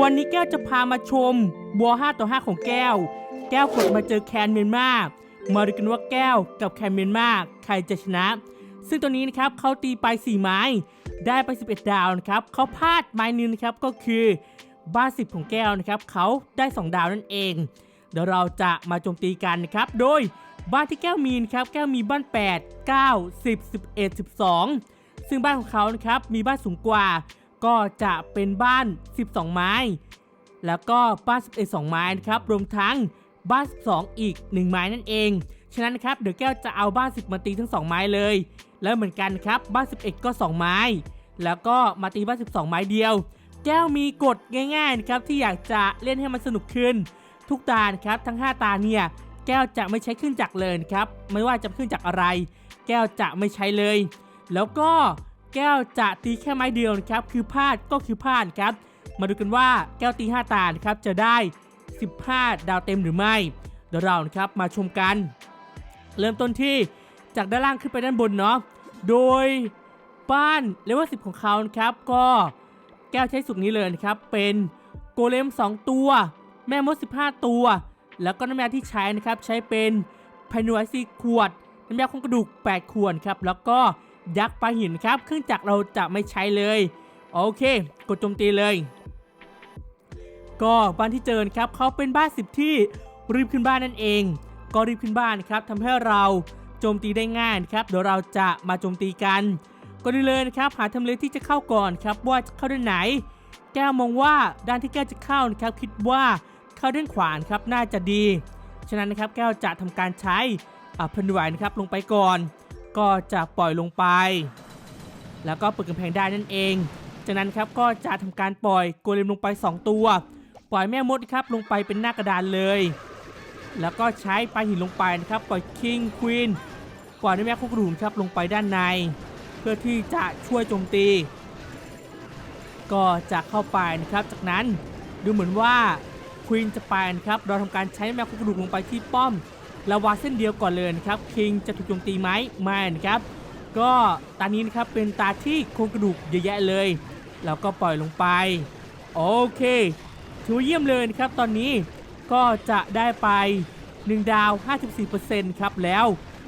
วันนี้แก้วจะพามาชมบัว5ต่อ5ของแก้ว แก้วกดมาเจอแคนเมียนมามาดูกันว่าแก้วกับแคนเมียนมาใครจะชนะ ซึ่งตัวนี้นะครับเขาตีไป 4 ไม้ ได้ไป 11 ดาวนะครับเขาพลาดไม้นึงนะครับก็คือบ้าน10ของแก้วนะครับเขาได้ 2 ดาวนั่นเอง เดี๋ยวเราจะมาโจมตีกันนะครับโดยบ้านที่แก้วมีนะครับแก้วมีบ้าน 8 9 10 11 12 ซึ่งบ้านของเขานะครับมีบ้านสูงกว่า ก็จะเป็นบ้าน 12 ไม้ แล้วก็บ้าน11 2ไม้นะครับรวมทั้งบ้าน 12 อีก 1 ไม้นั่นเอง ฉะนั้นนะครับเดี๋ยวแก้วจะเอาบ้าน 10 มาตีทั้ง 2 ไม้เลย แล้วเหมือนกันครับบ้าน 11 ก็ 2 ไม้ แล้วก็มาตีบ้าน 12 ไม้เดียว แก้วมีกฎง่ายๆนะครับที่อยากจะเล่นให้มันสนุกขึ้น ทุกตาครับทั้ง 5 ตาเนี่ยแก้วจะไม่ใช้ขึ้นจักรเลยครับไม่ว่าจะขึ้นจักรอะไร แก้วจะไม่ใช้เลย แล้วก็ แก้วจะตีแค่ไม้เดียวนะครับ คือพลาดก็คือพลาดครับ มาดูกันว่าแก้วตี 5 ตานะครับจะได้ 15 ดาวเต็มหรือไม่ เดี๋ยวเรานะครับมาชมกัน เริ่มต้นที่จากด้านล่างขึ้นไปด้านบนเนาะ โดยบ้านเลเวล10ของเขาครับ ก็แก้วใช้สุดนี้เลยนะครับ เป็นโกเลม 2 ตัว แม่มด 15 ตัว แล้วก็น้ำยาที่ใช้นะครับใช้เป็นพนุไอซีขวด น้ำยาโครงกระดูก 8 ขวดครับ แล้วก็ ยักษ์ปลาหินครับ เครื่องจักรเราจะไม่ใช้เลย โอเค กดโจมตีเลย ก็บ้านที่เจอครับเขาเป็นบ้านสิบที่รีบขึ้นบ้านนั่นเอง ก็รีบขึ้นบ้านครับทำให้เราโจมตีได้ง่ายครับเดี๋ยวเราจะมาโจมตีกันก็ได้เลยนะครับหาทำเลที่จะเข้าก่อนครับว่าจะเข้าด้านไหน แก้วมองว่าด้านที่แก้วจะเข้านะครับคิดว่าเข้าด้านขวานครับน่าจะดี ฉะนั้นนะครับแก้วจะทำการใช้อ่าพันไหวนะครับลงไปก่อน ก็จะปล่อยลงไป แล้วก็เปิดกำแพงได้นั่นเอง จากนั้นครับก็จะทำการปล่อยโกเลมลงไป 2 ตัว ปล่อยแม่มดครับลงไปเป็นหน้ากระดานเลย แล้วก็ใช้ปลาหินลงไปนะครับปล่อยคิงควีนปล่อยด้วยแม่คุกกระดูกครับลงไปด้านใน เพื่อที่จะช่วยโจมตี ก็จะเข้าไปนะครับ จากนั้นดูเหมือนว่าควีนจะไปนะครับ เราทำการใช้แม่คุกกระดูกลงไปที่ป้อม ลาวาเส้นเดียวก่อนเลยนะครับคิงจะถูกโจมตีไหมไม่นะครับก็ตานี้นะครับเป็นตาที่โครงกระดูกเยอะแยะเลยแล้วก็ปล่อยลงไปโอเคถือว่าเยี่ยมเลยนะครับตอนนี้ก็จะได้ไป 1 ดาว 54%ครับแล้ว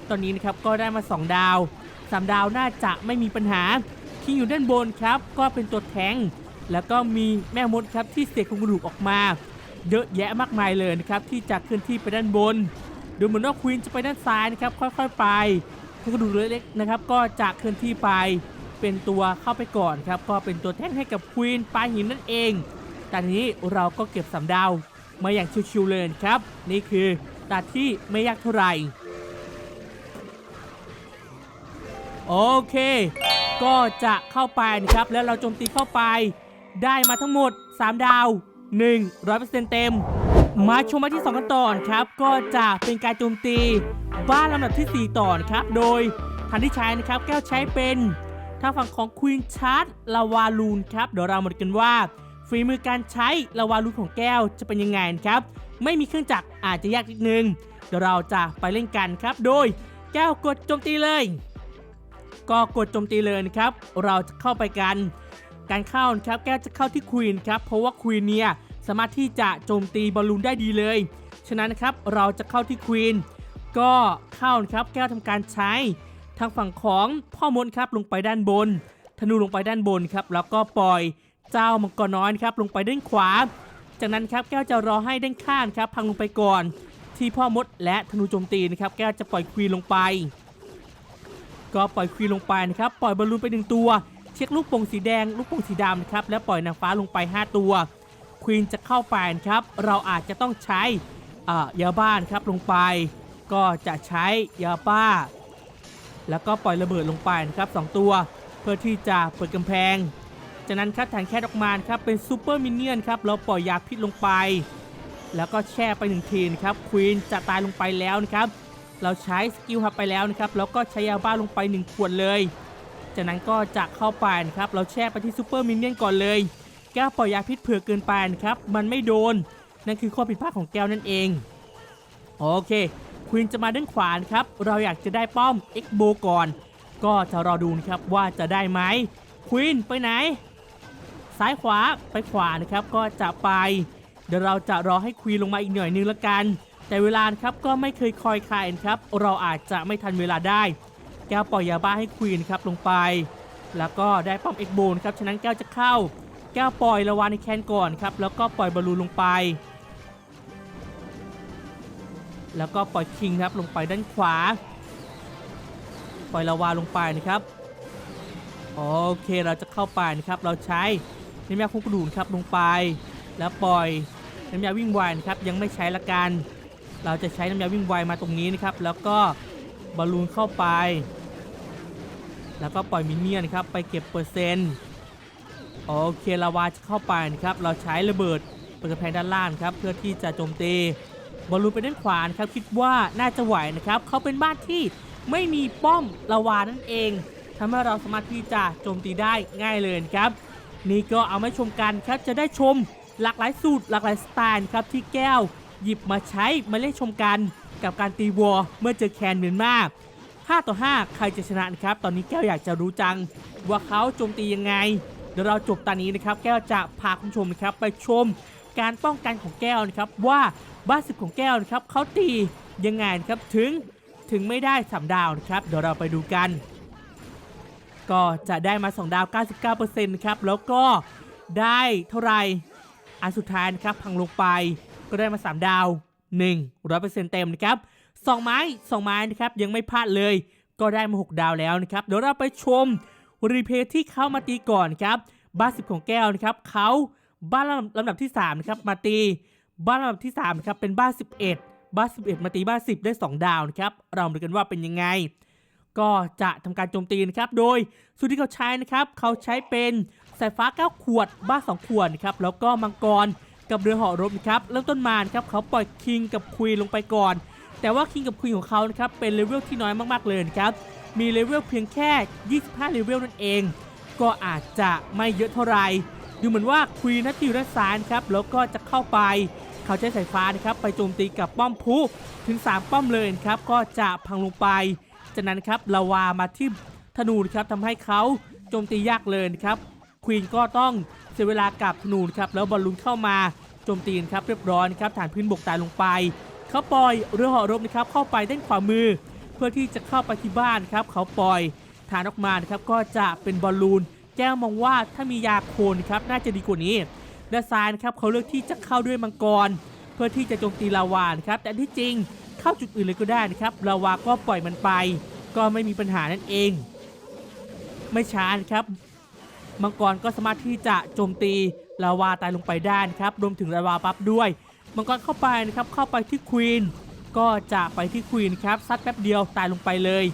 ตอนนี้นะครับก็ได้มา 2 ดาว 3 ดาวน่าจะไม่มีปัญหาคิงอยู่ด้านบนครับก็เป็นตัวแทงแล้วก็มีแม่มดครับที่เสกโครงกระดูกออกมา เยอะแยะมากมายเลยนะครับที่จะเคลื่อนที่ไปด้านบน ดูเหมือนว่าควีนจะไปด้านซ้ายนะครับค่อยๆไปโครงกระดูกเล็กๆนะครับก็จะเคลื่อนที่ไปเป็นตัวเข้าไปก่อนครับก็เป็นตัวแท่งให้กับควีนปลาหินนั่นเองตอนนี้เราก็เก็บสามดาวมาอย่างชิวๆเลยครับ นี่คือตาที่ไม่ยากเท่าไหร่โอเค ก็จะเข้าไปนะครับ แล้วเราโจมตีเข้าไป ได้มาทั้งหมด 3 ดาว 100%เต็ม มาชมมาที่2กันต่อนครับ ก็จะเป็นการโจมตี บ้านลำดับที่ 4ต่อนครับ โดยทันที่ใช้นะครับแก้วใช้เป็นทางฝั่งของควีนชาร์ดลาวาลูนครับเดี๋ยวเรามาดูกันว่าฝีมือการใช้ลาวาลูนของแก้วจะเป็นยังไงครับ ไม่มีเครื่องจักรอาจจะยากนิดนึง เดี๋ยวเราจะไปเล่นกันครับ โดยแก้วกดโจมตีเลย ก็กดโจมตีเลยนะครับ เราจะเข้าไปกัน การเข้านะครับแก้วจะเข้าที่ควีนครับเพราะว่าควีนเนี่ย สามารถที่จะโจมตีบอลลูนได้ดีเลย ฉะนั้นนะครับเราจะเข้าที่ควีนก็เข้านะครับแก้วทำการใช้ ทางฝั่งของพ่อมดครับลงไปด้านบน ธนูลงไปด้านบนครับแล้วก็ปล่อยเจ้ามังกรน้อยนะครับลงไปด้านขวา จากนั้นครับแก้วจะรอให้ด้านข้างครับพังลงไปก่อน ที่พ่อมดและธนูโจมตีนะครับแก้วจะปล่อยควีนลงไป ก็ปล่อยควีนลงไปนะครับปล่อยบอลลูนไปหนึ่งตัว เช็คลูกโป่งสีแดง ลูกโป่งสีดำนะครับแล้วปล่อยนางฟ้าลงไป 5 ตัว ควีนจะเข้าไปนะครับ เราอาจจะต้องใช้ยาบ้านครับลงไป ก็จะใช้ยาบ้า แล้วก็ปล่อยระเบิดลงไปนะครับสองตัว เพื่อที่จะเปิดกำแพง จากนั้นครับแทนแคทออกมาครับเป็นซูเปอร์มินเนี่ยนครับเราปล่อยยาพิษลงไป แล้วก็แช่ไปหนึ่งทีนะครับควีนจะตายลงไปแล้วนะครับเราใช้สกิลฮับไปแล้วนะครับแล้วก็ใช้ยาบ้าลงไป 1 ขวดเลย จากนั้นก็จะเข้าไปนะครับเราแช่ไปที่ซูเปอร์มินเนี่ยนก่อนเลย แก้วปล่อยยาพิษเผื่อเกินไปนะครับ มันไม่โดน นั่นคือข้อผิดพลาดของแก้วนั่นเอง โอเค ควีนจะมาด้านขวานครับ เราอยากจะได้ป้อม X b o ก่อน ก็จะรอดูนะครับว่าจะได้ไหม ควีนไปไหน ซ้ายขวาไปขวานะครับ ก็จะไป เดี๋ยวเราจะรอให้ควีนลงมาอีกหน่อยนึงละกัน แต่เวลาครับก็ไม่เคยคอยใครนครับ เราอาจจะไม่ทันเวลาได้ แก้วปล่อยยาบ้าให้ควีนครับลงไป แล้วก็ได้ป้อมเอ็กโบนครับ ฉะนั้นแก้วจะเข้า แก้วปล่อยละวานในแคนก่อนครับ แล้วก็ปล่อยบอลลูนลงไป แล้วก็ปล่อยคิงครับลงไปด้านขวา ปล่อยลาวาลงไปนะครับโอเคเราจะเข้าไปนะครับ เราใช้น้ำยาคุกกระดูนครับลงไป แล้วปล่อยน้ำยาวิ่งไวนะครับยังไม่ใช้ละกัน เราจะใช้น้ำยาวิ่งไวมาตรงนี้นะครับ แล้วก็บอลลูนเข้าไป แล้วก็ปล่อยมินเนี่ยนครับไปเก็บเปอร์เซ็นต์ โอเคลาวาจะเข้าไปนะครับ เราใช้ระเบิดเปิดกระแพงด้านล่างครับ เพื่อที่จะโจมตีบอลลูนไปด้านขวานครับ คิดว่าน่าจะไหวนะครับ เขาเป็นบ้านที่ไม่มีป้อมลาวานั่นเองทำให้เราสามารถที่จะโจมตีได้ง่ายเลยครับ นี่ก็เอามาชมกันครับ จะได้ชมหลากหลายสูตรหลากหลายสไตล์ครับที่แก้วหยิบมาใช้มาเล่นชมกันกับการตีวัวเมื่อเจอแคนเมียนมา5ต่อ 5 ใครจะชนะครับ ตอนนี้แก้วอยากจะรู้จัง ว่าเขาโจมตียังไง เดี๋ยวเราจบตอนนี้นะครับ แก้วจะพาคุณผู้ชมนะครับไปชมการป้องกันของแก้วนะครับว่าบ้านสิบของแก้วนะครับเขาตียังไงนะครับถึงถึงไม่ได้สามดาวนะครับเดี๋ยวเราไปดูกัน ก็จะได้มา 2 ดาว 99%นะครับแล้วก็ได้เท่าไหร่อันสุดท้ายนะครับพังลงไปก็ได้มา 3 ดาว1 100%เต็มนะครับ2ไม้ 2 ไม้นะครับยังไม่พลาดเลย ก็ได้มา 6 ดาวแล้วนะครับเดี๋ยวเราไปชม รีเพย์ที่เขามาตีก่อนครับบ้านสิบของแก้วนะครับเขาบ้านลำดับที่3นะครับมาตีบ้านลำดับที่3นะครับเป็นบ้าน 11 บ้าน 11 มาตีบ้าน 10 ได้ 2 ดาวนะครับเรามาดูกันว่าเป็นยังไง ก็จะทำการโจมตีนะครับโดยสูตรที่เขาใช้นะครับเขาใช้เป็นสายฟ้า 9 ขวด บ้าน 2 ขวดนะครับแล้วก็มังกรกับเรือเหาะรบนะครับเริ่มต้นมานครับเขาปล่อยคิงกับควีนลงไปก่อน แต่ว่าคิงกับควีนของเขานะครับเป็นเลเวลที่น้อยมากๆเลยครับ มีเลเวลเพียงแค่ 25 เลเวลนั่นเอง ก็อาจจะไม่เยอะเท่าไหร่ดูเหมือนว่าควีนนัทอยู่ด้านซ้ายครับแล้วก็จะเข้าไป เขาใช้สายฟ้านะครับไปโจมตีกับป้อมพุถึง 3 ป้อมเลยครับก็จะพังลงไป จากนั้นครับลาวามาที่ธนูนครับทำให้เขาโจมตียากเลยครับควีนก็ต้องเสียเวลากับธนูนครับแล้วบอลลูนเข้ามาโจมตีนครับเรียบร้อยนครับฐานพื้นบกตายลงไปเขาปล่อยเรือเหาะรบนะครับเข้าไปด้านขวามือ พื่อที่จะเข้าไปที่บ้านครับเขาปล่อยฐานออกมานะครับก็จะเป็นบอลลูนแก้วมองว่าถ้ามียาโคนครับน่าจะดีกว่านี้ด้านซ้ายนะครับเขาเลือกที่จะเข้าด้วยมังกร เพื่อที่จะโจมตีลาวานครับแต่ที่จริงเข้าจุดอื่นเลยก็ได้นะครับลาวาก็ปล่อยมันไป ก็ไม่มีปัญหานั่นเอง ไม่ช้านะครับมังกรก็สามารถที่จะโจมตีลาวาตายลงไปได้นะครับรวมถึงลาวาปั๊บด้วยมังกรเข้าไปนะครับเข้าไปที่ควีน ก็จะไปที่ควีนครับซัดแป๊บเดียวตายลงไปเลย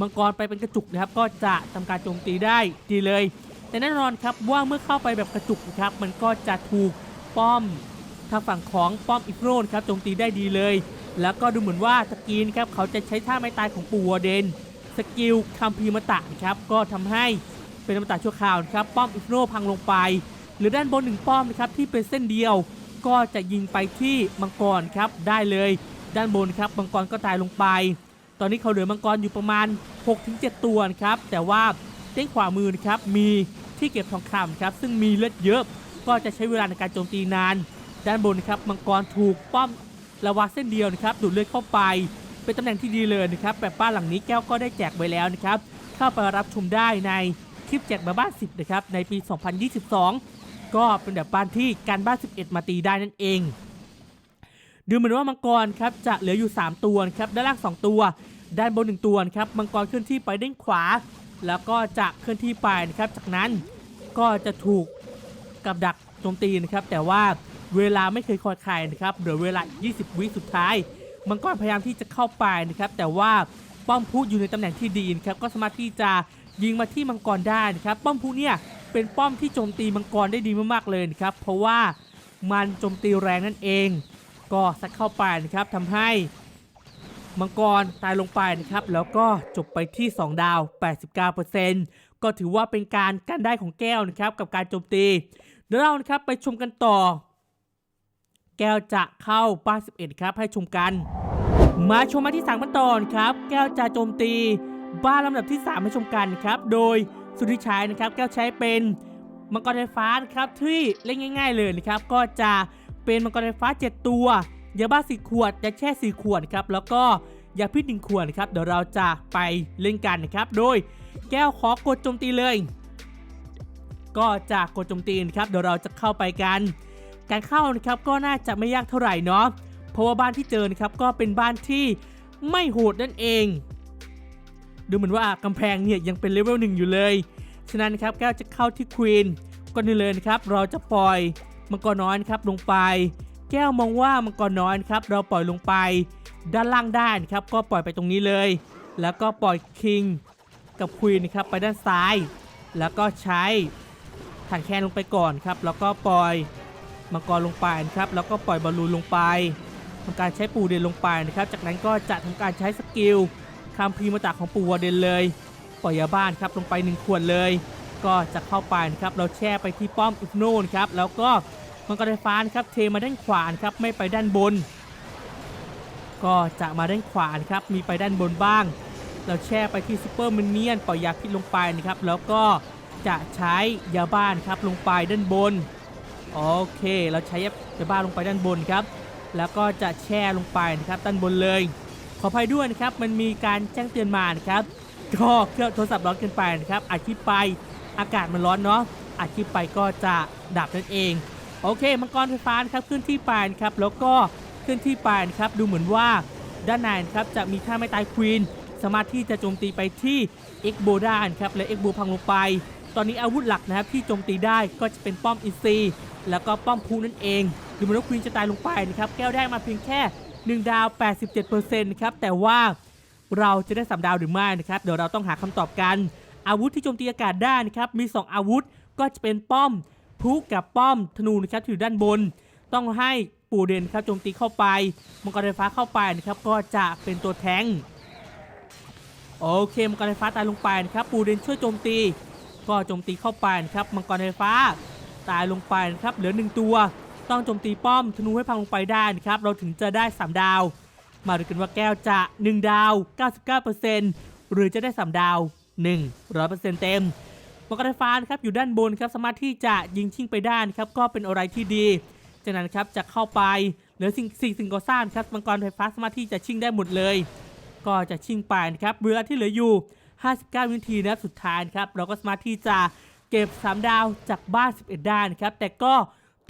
มังกรไปเป็นกระจุกนะครับ ก็จะทำการโจมตีได้ดีเลย แต่แน่นอนครับว่าเมื่อเข้าไปแบบกระจุกนะครับ มันก็จะถูกป้อมทางฝั่งของป้อมอิฟโรนครับโจมตีได้ดีเลย แล้วก็ดูเหมือนว่าสกีนครับเขาจะใช้ท่าไม้ตายของปูวอเดนสกิลคัมพีมตะครับก็ทำให้เป็นมตะชั่วคราวนะครับป้อมอิฟโรพังลงไป หรือด้านบนหนึ่งป้อมนะครับที่เป็นเส้นเดียว ก็จะยิงไปที่มังกรครับได้เลย ด้านบนครับมังกรก็ตายลงไป ตอนนี้เขาเหลือมังกรอยู่ประมาณ 6-7 ตัวครับแต่ว่าเส้นขวามือนะครับมีที่เก็บทองคำครับซึ่งมีเลือดเยอะก็จะใช้เวลาในการโจมตีนาน ด้านบนครับมังกรถูกป้อมละวาเส้นเดียวนะครับดูดเลือดเข้าไป เป็นตำแหน่งที่ดีเลยนะครับแบบบ้านหลังนี้แก้วก็ได้แจกไว้แล้วนะครับเข้าไปรับชมได้ในคลิปแจกแบบบ้าน 10 นะครับในปี 2022 ก็เป็นแบบบ้านที่การบ้าน 11 มาตีได้นั่นเอง ดูเหมือนว่ามังกรครับจะเหลืออยู่ 3 ตัวครับด้านล่าง 2 ตัว ด้านบน 1 ตัวครับมังกรเคลื่อนที่ไปด้านขวา แล้วก็จะเคลื่อนที่ไปนะครับ จากนั้นก็จะถูกกับดักโจมตีนะครับ แต่ว่าเวลาไม่เคยคอยใครนะครับเหลือเวลา 20 วิสุดท้าย มังกรพยายามที่จะเข้าไปนะครับ แต่ว่าป้อมพุอยู่ในตำแหน่งที่ดีนะครับก็สามารถที่จะยิงมาที่มังกรได้นะครับ ป้อมพุเนี่ยเป็นป้อมที่โจมตีมังกรได้ดีมากๆเลยนะครับ เพราะว่ามันโจมตีแรงนั่นเอง ก็สัดเข้าไปนะครับทำให้มังกรตายลงไปนะครับ แล้วก็จบไปที่ 2 ดาว 89%ก็ถือว่าเป็นการกันได้ของแก้วนะครับ กับการโจมตี เดี๋ยวเรานะครับไปชมกันต่อ แก้วจะเข้าบ้าน11 ครับ ให้ชมกัน มาชมมาที่3ขั้นตอนครับ แก้วจะโจมตี บ้านลำดับที่ 3 ให้ชมกันครับ โดยสุริชัยนะครับ แก้วใช้เป็นมังกรไฟฟ้านะครับที่เล่นง่าย ๆ เลยนะครับ ก็จะ เป็นมังกรไฟฟ้า 7 ตัวยาบ้าสีขวดยาแช่สีขวดครับแล้วก็ยาพิษหนึ่งขวดครับเดี๋ยวเราจะไปเล่นกันนะครับ โดยแก้วขอกดโจมตีเลย ก็จะกดโจมตีนะครับเดี๋ยวเราจะเข้าไปกัน การเข้านะครับก็น่าจะไม่ยากเท่าไหร่เนาะเพราะว่าบ้านที่เจอนะครับก็เป็นบ้านที่ไม่โหดนั่นเอง ดูเหมือนว่ากำแพงเนี่ยยังเป็นเลเวลหนึ่งอยู่เลย ฉะนั้นนะครับแก้วจะเข้าที่ควีนก่อนอื่นเลยนะครับเราจะปล่อย มังกรน้อยครับลงไป แก้วมองว่ามังกรน้อยครับเราปล่อยลงไป ด้านล่างได้นะครับก็ปล่อยไปตรงนี้เลย แล้วก็ปล่อยคิงกับควีนนะครับไปด้านซ้าย แล้วก็ใช้ถังแคนลงไปก่อนครับ แล้วก็ปล่อยมังกรลงไปนะครับ แล้วก็ปล่อยบอลลูนลงไปทำการใช้ปูเดนลงไปนะครับ จากนั้นก็จะทำการใช้สกิลคำพีมาตาของปูวอเดนเลย ปล่อยยาบ้านครับลงไป1ขวดเลย ก็จะเข้าไปนะครับเราแช่ไปที่ป้อมอุกโน่นครับแล้วก็มังกรไฟฟ้านะครับเทมาด้านขวานครับไม่ไปด้านบน ก็จะมาด้านขวานครับมีไปด้านบนบ้าง เราแช่ไปที่ซูเปอร์มินเนี่ยนปล่อยยาพิษลงไปนะครับแล้วก็จะใช้ยาบ้านครับลงไปด้านบนโอเค เราใช้ยาบ้านลงไปด้านบนครับแล้วก็จะแช่ลงไปนะครับด้านบนเลย ขออภัยด้วยนะครับมันมีการแจ้งเตือนมานะครับก็เครื่องโทรศัพท์ร้อนเกินไปนะครับอัดคลิปไป อากาศมันร้อนเนาะอัดคลิปไปก็จะดับนั่นเอง โอเค มังกรไฟฟ้านะครับขึ้นที่ไปนครับแล้วก็ขึ้นที่ไปนครับดูเหมือนว่าด้านในครับจะมีท่าไม่ตายควีนสามารถที่จะโจมตีไปที่เอ็กโบด้นครับและเอ็กโบพังลงไป ตอนนี้อาวุธหลักนะครับที่โจมตีได้ก็จะเป็นป้อมอินซีแล้วก็ป้อมพูนั่นเองดูเหมือนว่าควีนจะตายลงไปนะครับแก้วได้มาเพียงแค่ 1 ดาว 87%นะครับแต่ว่าเราจะได้สามดาวหรือไม่นะครับเดี๋ยวเราต้องหาคำตอบกัน อาวุธที่โจมตีอากาศได้นะครับมี 2 อาวุธก็จะเป็นป้อมพุกับป้อมธนูนะครับอยู่ด้านบน ต้องให้ปูเดนครับโจมตีเข้าไปมังกรไฟฟ้าเข้าไปนะครับก็จะเป็นตัวแทงโอเคมังกรไฟฟ้าตายลงไปนะครับปูเดนช่วยโจมตี ก็โจมตีเข้าไปนะครับมังกรไฟฟ้าตายลงไปนะครับเหลือหนึ่งตัว ต้องโจมตีป้อมธนูให้พังลงไปได้นะครับเราถึงจะได้ 3 ดาว มาดูกันว่าแก้วจะ 1 ดาว 99%หรือจะได้ 3 ดาว 100%เต็มมังกรไฟฟ้านครับอยู่ด้านบนครับสามารถที่จะยิงชิงไปได้นครับก็เป็นอะไรที่ดี จากนั้นครับจะเข้าไปเหลือสิ่งสิ่งสิ่งก่อสร้างครับมังกรไฟฟ้าสามารถที่จะชิงได้หมดเลย ก็จะชิงไปนะครับเวลาที่เหลืออยู่ 59 วินาทีนะครับสุดท้ายครับเราก็สามารถที่จะเก็บ 3 ดาวจากบ้าน 11 ด้านครับแต่ก็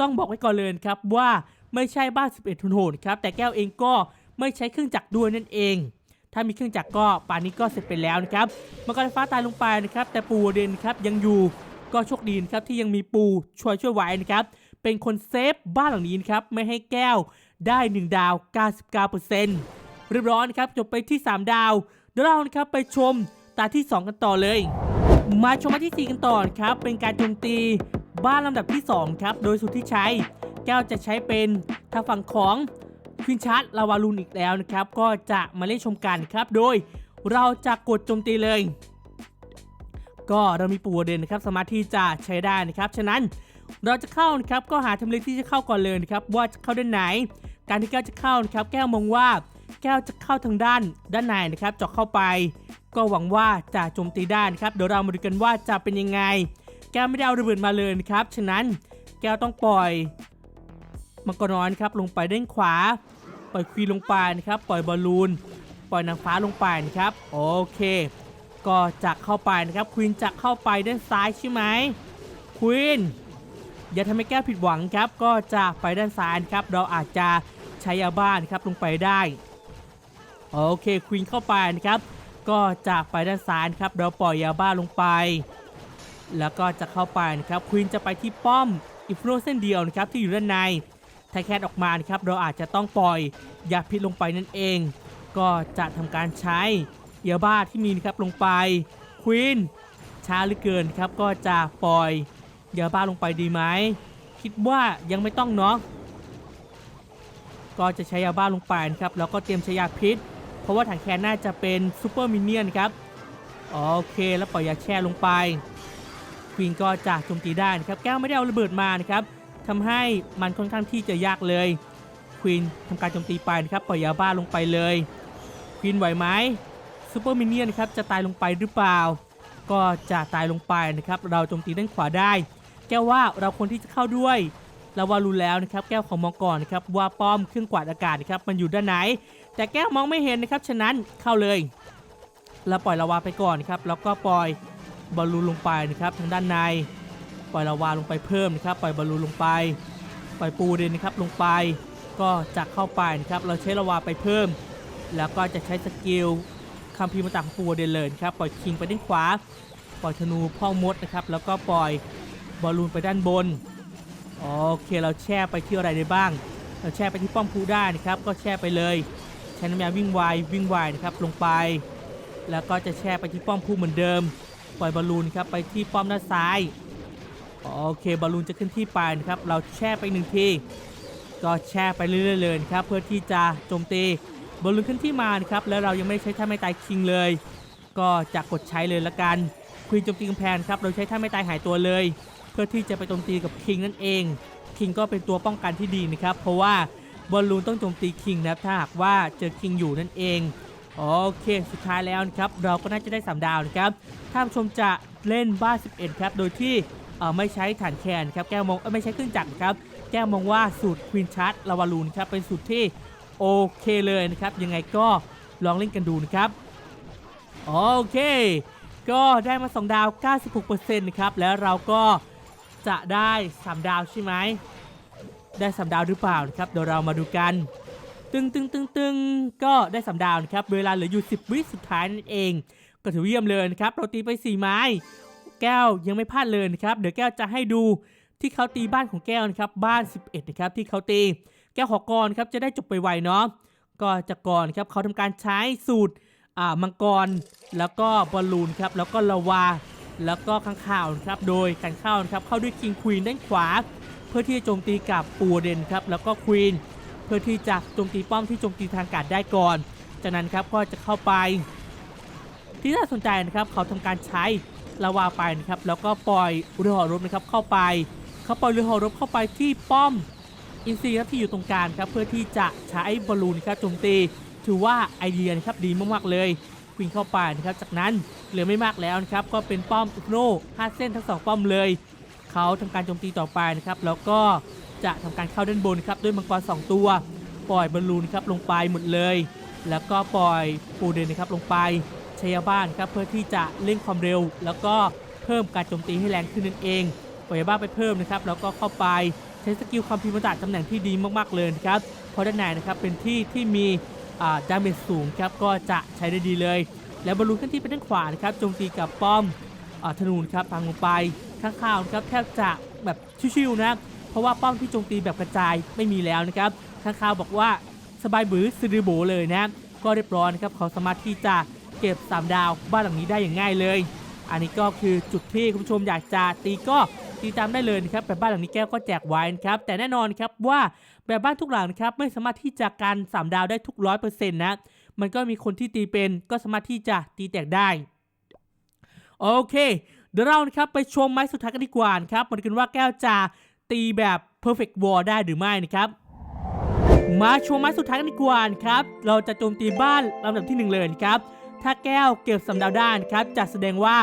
ต้องบอกไว้ก่อนเลยครับว่าไม่ใช่บ้าน 11ทุนโหดครับแต่แก้วเองก็ไม่ใช้เครื่องจักรด้วยนั่นเอง ถ้ามีเครื่องจักรก็ป่านนี้ก็เสร็จไปแล้วนะครับมังกรไฟฟ้าตายลงไปนะครับแต่ปูเดนครับยังอยู่ก็โชคดีนะครับที่ยังมีปูช่วยช่วยไว้นะครับเป็นคนเซฟบ้านหลังนี้นะครับไม่ให้แก้วได้ 1 ดาว 99%เรียบร้อยนะครับจบไปที่ 3 ดาวเดี๋ยวเรานะครับไปชมตาที่ 2 กันต่อเลย มาชมมาที่ 4 กันต่อนะครับเป็นการโจมตีบ้านลำดับที่ 2 ครับ โดยสุดที่ใช้แก้วจะใช้เป็นทางฝั่งของ ควินชาร์ดลาวาลูนอีกแล้วนะครับ ก็จะมาเล่นชมกันครับ โดยเราจะกดโจมตีเลย ก็เรามีปูวเดนนะครับ สามารถที่จะใช้ได้นะครับ ฉะนั้นเราจะเข้านะครับ ก็หาทำเลที่จะเข้าก่อนเลยนะครับ ว่าจะเข้าด้านไหน การที่แก้วจะเข้านะครับ แก้วมองว่าแก้วจะเข้าทางด้านด้านในนะครับเจาะเข้าไป ก็หวังว่าจะโจมตีได้นะครับ เดี๋ยวเรามาดูกันว่าจะเป็นยังไง แก้วไม่ได้เอาระเบิดมาเลยนะครับ ฉะนั้นแก้วต้องปล่อยมังกรน้อยครับลงไปด้านขวา ปล่อยควีนลงไปนะครับ ปล่อยบอลลูน ปล่อยนางฟ้าลงไปนะครับ โอเค ก็จะเข้าไปนะครับ ควีนจะเข้าไปด้านซ้ายใช่ไหม ควีนอย่าทำให้แก้วผิดหวังครับ ก็จะไปด้านซ้ายครับ เราอาจจะใช้ยาบ้านครับลงไปได้ โอเค ควีนเข้าไปนะครับ ก็จะไปด้านซ้ายครับ เราปล่อยยาบ้าลงไป แล้วก็จะเข้าไปนะครับ ควีนจะไปที่ป้อมอิฟโนเส้นเดียวนะครับที่อยู่ด้านใน ถ้าแคทออกมานะครับเราอาจจะต้องปล่อยยาพิษลงไปนั่นเอง ก็จะทำการใช้ยาบ้าที่มีนะครับลงไปควีนช้าหลือเกินครับก็จะปล่อยยาบ้าลงไปดีไหมคิดว่ายังไม่ต้องเนาะก็จะใช้ยาบ้าลงไปนะครับแล้วก็เตรียมใช้ยาพิษ เพราะว่าถังแคนน่าจะเป็นซูเปอร์มินเนี่ยนครับโอเคแล้วปล่อยยาแช่ลงไปควีนก็จะโจมตีได้นะครับแก้วไม่ได้เอาระเบิดมานะครับ ทำให้มันค่อนข้างที่จะยากเลยควีนทำการโจมตีไปนะครับปล่อยยาบ้าลงไปเลยควีนไหวไหมซูเปอร์มินเนี่ยนครับจะตายลงไปหรือเปล่า ก็จะตายลงไปนะครับ เราโจมตีด้านขวาได้ แก้วว่าเราควรที่จะเข้าด้วยลาวารู้แล้วนะครับ แก้วของมองก่อนนะครับว่าป้อมเครื่องกวาดอากาศนะครับมันอยู่ด้านไหน แต่แก้วมองไม่เห็นนะครับฉะนั้นเข้าเลยเราปล่อยลาวาไปก่อนนะครับแล้วก็ปล่อยบอลลูนลงไปนะครับทางด้านใน ปล่อยลาวาลงไปเพิ่มนะครับปล่อยบอลลูนลงไป ปล่อยปูเดนนะครับลงไปก็จะเข้าไปนะครับเราใช้ลาวาไปเพิ่ม แล้วก็จะใช้สกิลคัมภีร์มาต่างปูเดนเลยครับปล่อยคิงไปด้านขวา ปล่อยธนูพ่อมดนะครับแล้วก็ปล่อยบอลลูนไปด้านบนโอเคเราแช่ไปที่อะไรได้บ้าง เราแช่ไปที่ป้อมพูได้นะครับก็แช่ไปเลยใช้น้ำยาวิ่งไววิ่งไวนะครับลงไป แล้วก็จะแช่ไปที่ป้อมพูเหมือนเดิม ปล่อยบอลลูนครับไปที่ป้อมด้านซ้าย โอเคบอลลูนจะขึ้นที่ปลายนะครับ เราแช่ไปหนึ่งทีก็แช่ไปเรื่อยๆเลยครับ เพื่อที่จะโจมตีบอลลูนขึ้นที่มานะครับ แล้วเรายังไม่ใช้ท่าไม่ตายคิงเลย ก็จะกดใช้เลยละกันควีนโจมตีกำแพงครับ เราใช้ท่าไม่ตายหายตัวเลย เพื่อที่จะไปโจมตีกับคิงนั่นเอง คิงก็เป็นตัวป้องกันที่ดีนะครับ เพราะว่าบอลลูนต้องโจมตีคิงนะครับ ถ้าหากว่าเจอคิงอยู่นั่นเอง โอเค สุดท้ายแล้วนะครับ เราก็น่าจะได้ 3 ดาวนะครับ ถ้าผู้ชมจะเล่นบ้าน11 ครับ โดยที่ ไม่ใช้ฐานแคนครับแก้วมองไม่ใช้เครื่องจักรครับแก้วมองว่าสูตรควีนชัดลาวาลูนครับเป็นสูตรที่โอเคเลยนะครับยังไงก็ลองเล่นกันดูนะครับโอเค ก็ได้มา 2 ดาว 96%นะครับแล้วเราก็จะได้ 3 ดาวใช่ไหมได้ 3 ดาวหรือเปล่านะครับเดี๋ยวเรามาดูกัน ตึงตึงตึงตึงก็ได้สามดาวนะครับเวลาเหลืออยู่ 10 วิสุดท้ายนั่นเอง ก็ถือเยี่ยมเลยนะครับเราตีไป 4 ไม้ แก้วยังไม่พลาดเลยนะครับ เดี๋ยวแก้วจะให้ดูที่เขาตีบ้านของแก้วนะครับ บ้าน 11 นะครับ ที่เขาตี แก้วขอกรครับจะได้จบไปไวเนาะก็จะก่อนครับเขาทำการใช้สูตรอ่ามังกร แล้วก็บอลลูนครับแล้วก็ลาวา แล้วก็ข้างข่าวครับโดยการเข้านะครับเข้าด้วยคิงควีนด้านขวา เพื่อที่จะโจมตีกับปูเดนครับแล้วก็ควีนเพื่อที่จะโจมตีป้อมที่โจมตีทางกาศได้ก่อน จากนั้นครับก็จะเข้าไปที่น่าสนใจนะครับเขาทำการใช้ ลาวาไปนะครับแล้วก็ปล่อยเรือหอรบนะครับเข้าไปเขาปล่อยเรือหอรบเข้าไปที่ป้อมอินซีครับที่อยู่ตรงกลางครับเพื่อที่จะใช้บอลลูนครับโจมตีถือว่าไอเดียนะครับดีมากๆเลยวิ่งเข้าไปนะครับจากนั้นเหลือไม่มากแล้วนะครับก็เป็นป้อมอุกโน่5เส้นทั้งสองป้อมเลยเขาทำการโจมตีต่อไปนะครับแล้วก็จะทำการเข้าด้านบนครับด้วยมังกร2 ตัว ปล่อยบอลลูนครับลงไปหมดเลย แล้วก็ปล่อยปูเดนนะครับลงไป ช้ยาบ้านครับเพื่อที่จะเร่งความเร็ว แล้วก็เพิ่มการโจมตีให้แรงขึ้นนั่นเองปล่อยบ้าไปเพิ่มนะครับแล้วก็เข้าไปใช้สกิลความพิมพ์จาตำแหน่งที่ดีมากๆเลยนะครับเพราะด้านในนะครับเป็นที่ที่มีดาเมจสูงครับก็จะใช้ได้ดีเลย แล้วบอลลูนขึ้นที่ไปด้านขวานะครับโจมตีกับป้อมอธนูนครับพังลงไปข้างข่าวนะครับแทบจะแบบชิวๆนะเพราะว่าป้อมที่โจมตีแบบกระจายไม่มีแล้วนะครับข้างข่าวบอกว่าสบายบือสะดือโบเลยนะก็เรียบร้อยนะครับเขาสามารถที่จะ เก็บ 3 ดาวบ้านหลังนี้ได้อย่างง่ายเลย อันนี้ก็คือจุดที่คุณผู้ชมอยากจะตีก็ตีตามได้เลยนะครับแบบบ้านหลังนี้แก้วก็แจกไว้นะครับแต่แน่นอนครับว่าแบบบ้านทุกหลังนะครับไม่สามารถที่จะการ 3 ดาวได้ทุกร้อยเปอร์เซ็นต์นะมันก็มีคนที่ตีเป็นก็สามารถที่จะตีแตกได้โอเคเดี๋ยวเรานะครับไปชมไม้สุดท้ายกันดีกว่านะครับมาดูกันว่าแก้วจะตีแบบ perfect war ได้หรือไม่นะครับมาชมไม้สุดท้ายกันดีกว่านะครับเราจะโจมตีบ้านลำดับที่หนึ่งเลยครับ ถ้าแก้วเก็บสำดาวด้านครับจะแสดงว่า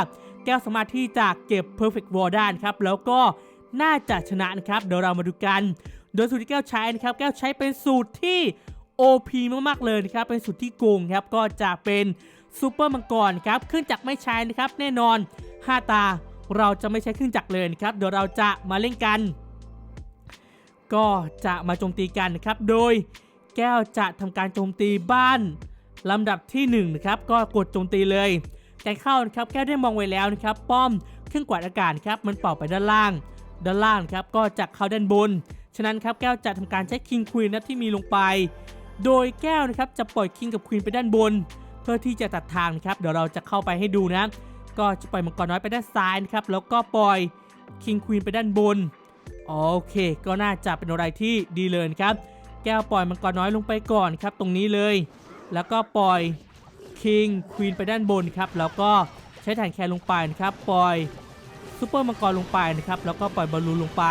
แก้วสามารถที่จะเก็บ perfect war ได้านครับแล้วก็น่าจะชนะนะครับเดี๋ยวเรามาดูกัน โดยสูตรที่แก้วใช้นะครับแก้วใช้เป็นสูตรที่ OP มากๆเลยนะครับเป็นสูตรที่โกงครับก็จะเป็นซูเปอร์มังกรครับเครื่องจักรไม่ใช้นะครับแน่นอน 5 ตาเราจะไม่ใช้เครื่องจักรเลยนะครับเดี๋ยวเราจะมาเล่นกัน ก็จะมาโจมตีกันนะครับโดยแก้วจะทำการโจมตีบ้าน ลำดับที่1นงนะครับก็กดโจมตีเลยแต่เข้านะครับแก้วได้มองไว้แล้วนะครับ ป้อมเครื่องกวาดอากาศครับมันเป่าไปด้านล่าง ด้านล่างครับก็จะเข้าด้านบน ฉะนั้นครับแก้วจะทำการใช้คิงควีนนะที่มีลงไป โดยแก้วนะครับจะปล่อยคิงกับควีนไปด้านบน เพื่อที่จะตัดทางนะครับเดี๋ยวเราจะเข้าไปให้ดูนะก็จะปล่อยมังกรน้อยไปด้านซ้ายนะครับแล้วก็ปล่อยคิงควีนไปด้านบนโอเค ก็น่าจะเป็นอะไรที่ดีเลยนะครับ แก้วปล่อยมังกรน้อยลงไปก่อนครับ ตรงนี้เลย แล้วก็ปล่อยคิงควีนไปด้านบนครับแล้วก็ใช้ฐานแคร์ลงไปนะครับปล่อยซูเปอร์มังกรลงไปนะครับแล้วก็ปล่อยบอลลูนลงไป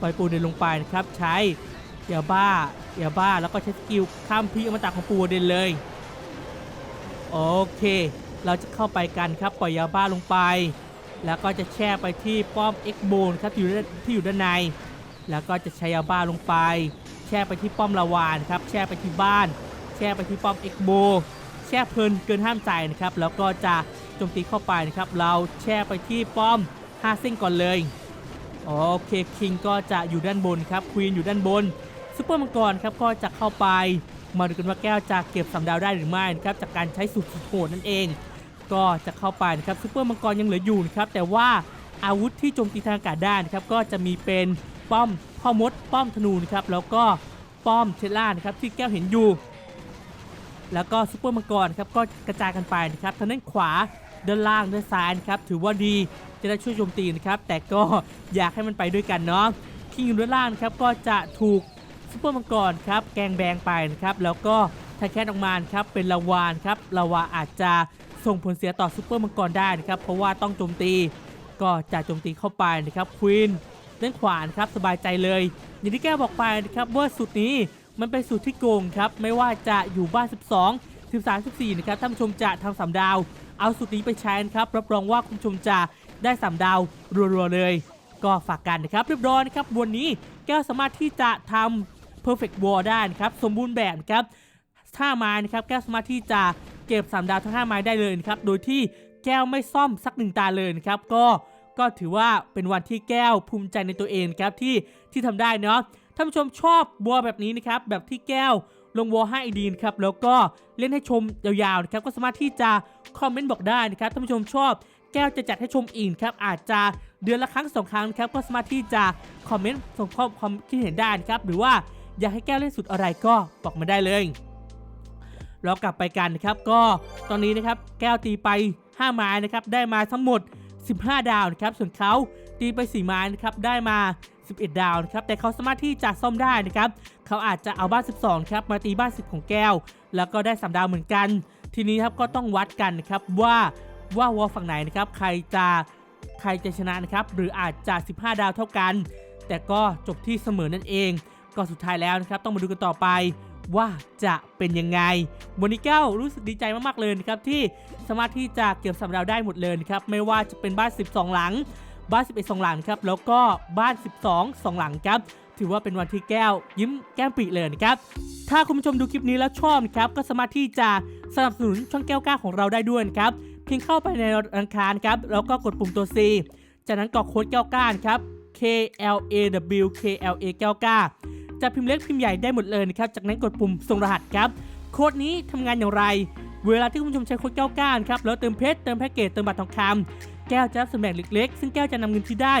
ปล่อยปูเดนลงไปนะครับใช้เอลบ้าเอลบ้าแล้วก็ใช้สกิลข้ามพีอมตะของปูเดนเลยโอเค เราจะเข้าไปกันครับปล่อยยาบ้าลงไป แล้วก็จะแช่ไปที่ป้อม X b o n ครับที่อยู่ด้านที่อยู่ด้านใน แล้วก็จะใช้ยาบ้าลงไป แช่ไปที่ป้อมลาวานครับแช่ไปที่บ้าน แช่ไปที่ป้อม X b o แช่เพลินเกินห้ามใจนะครับ แล้วก็จะโจมตีเข้าไปนะครับ เราแช่ไปที่ป้อม5ซิ่งก่อนเลยโอเคคิงก็จะอยู่ด้านบนครับควีนอยู่ด้านบนซุปเปอร์มังกรครับก็จะเข้าไปมาดูกันว่าแก้วจะเก็บสามดาวได้หรือไม่นะครับจากการใช้สูตรสุดโหดนั่นเอง ก็จะเข้าไปนะครับซุปเปอร์มังกรยังเหลืออยู่นะครับแต่ว่าอาวุธที่โจมตีทางอากาศได้นะครับก็จะมีเป็นป้อมพ่อมด ป้อมธนูนะครับแล้วก็ป้อมเทสล่านะครับที่แก้วเห็นอยู่ แล้วก็ซุปเปอร์มังกรครับก็กระจายกันไปนะครับทางด้านขวาด้านล่างด้านซ้ายนะครับถือว่าดีจะได้ช่วยโจมตีนะครับแต่ก็อยากให้มันไปด้วยกันเนาะคิงอยู่ด้านล่างครับก็จะถูกซุปเปอร์มังกรครับแกงแบงไปนะครับแล้วก็ทาแคทออกมาครับเป็นลาวานครับลาวาอาจจะส่งผลเสียต่อซุปเปอร์มังกรได้นะครับเพราะว่าต้องโจมตีก็จะโจมตีเข้าไปนะครับควีนด้านขวานครับสบายใจเลย อย่างที่แกบอกไปนะครับว่าสูตรนี้ มันเป็นสูตรที่โกงครับ ไม่ว่าจะอยู่บ้าน 12 13 14นะครับท่านผู้ชมจะทำสามดาว เอาสูตรนี้ไปใช้นะครับ รับรองว่าคุณผู้ชมจะได้สามดาวรัวๆเลย ก็ฝากกันนะครับ เรียบร้อยนะครับวันนี้แก้วสามารถที่จะทำ perfect war ได้นะครับ สมบูรณ์แบบครับถ้าไม้นะครับแก้วสามารถที่จะเก็บ3ดาวทั้ง5ไม้ได้เลยนะครับ โดยที่แก้วไม่ซ่อมสักหนึ่งตาเลยนะครับ ก็ก็ถือว่าเป็นวันที่แก้วภูมิใจในตัวเองครับที่ที่ทำได้เนาะ ท่านผู้ชมชอบบัวแบบนี้นะครับแบบที่แก้วลงวัวให้ดีนะครับแล้วก็เล่นให้ชมยาวๆนะครับก็สามารถที่จะคอมเมนต์บอกได้นะครับท่านผู้ชมชอบแก้วจะจัดให้ชมอีกครับอาจจะเดือนละครั้งสองครั้งนะครับก็สามารถที่จะคอมเมนต์ส่งข้อความคิดเห็นได้นะครับหรือว่าอยากให้แก้วเล่นสุดอะไรก็บอกมาได้เลยเรากลับไปกันนะครับก็ตอนนี้นะครับแก้วตีไป 5 ไม้นะครับได้มาทั้งหมด 15 ดาวนะครับส่วนเขาตีไป 4 ไม้นะครับได้มา 11 ดาวนะครับแต่เขาสามารถที่จะซ่อมได้นะครับเขาอาจจะเอาบ้าน 12ครับมาตีบ้าน 10 ของแก้ว แล้วก็ได้3ดาวเหมือนกัน ทีนี้ครับก็ต้องวัดกันนะครับว่าว่าวอฝั่งไหนนะครับใครจะใครจะชนะนะครับหรืออาจจะ 15 ดาวเท่ากัน แต่ก็จบที่เสมอนั่นเอง ก็สุดท้ายแล้วนะครับต้องมาดูกันต่อไปว่าจะเป็นยังไงวันนี้แก้วรู้สึกดีใจมากๆเลยนะครับที่สามารถที่จะเก็บสำเราได้หมดเลยนะครับไม่ว่าจะเป็นบ้าน 12 หลัง บ้าน 11 2 หลังครับแล้วก็บ้าน 12 2 หลังครับถือว่าเป็นวันที่แก้ว ยิ้มแก้มปีเลยนะครับ ถ้าคุณผู้ชมดูคลิปนี้แล้วชอบนะครับ ก็สามารถที่จะสนับสนุนช่องแก้วกล้าของเราได้ด้วยครับ เพียงเข้าไปในอังคารครับ แล้วก็กดปุ่มตัว C จากนั้นกรอกโค้ดแก้วกล้าครับ K L A W K L A แก้วกล้าจะพิมพ์เล็กพิมพ์ใหญ่ได้หมดเลยนะครับ จากนั้นกดปุ่มส่งรหัสครับ โค้ดนี้ทำงานอย่างไร เวลาที่คุณผู้ชมใช้โค้ดแก้วกล้าครับ แล้วเติมเพชร เติมแพ็กเกจ เติมบัตรทองคำ แก้วจะรับสมแบ่งเล็กๆ ซึ่งแก้วจะนำเงินที่ได้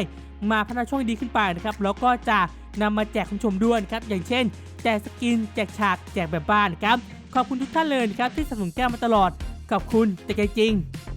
มาพัฒนาช่องดีขึ้นไปนะครับแล้วก็จะนำมาแจกคุณชมด้วยนครับอย่างเช่น แจกสกิน แจกฉากแจกแบบบ้านนะครับขอบคุณทุกท่านเลยนะครับที่สนับสนุนแก้วมาตลอดขอบคุณแต่ใจจริง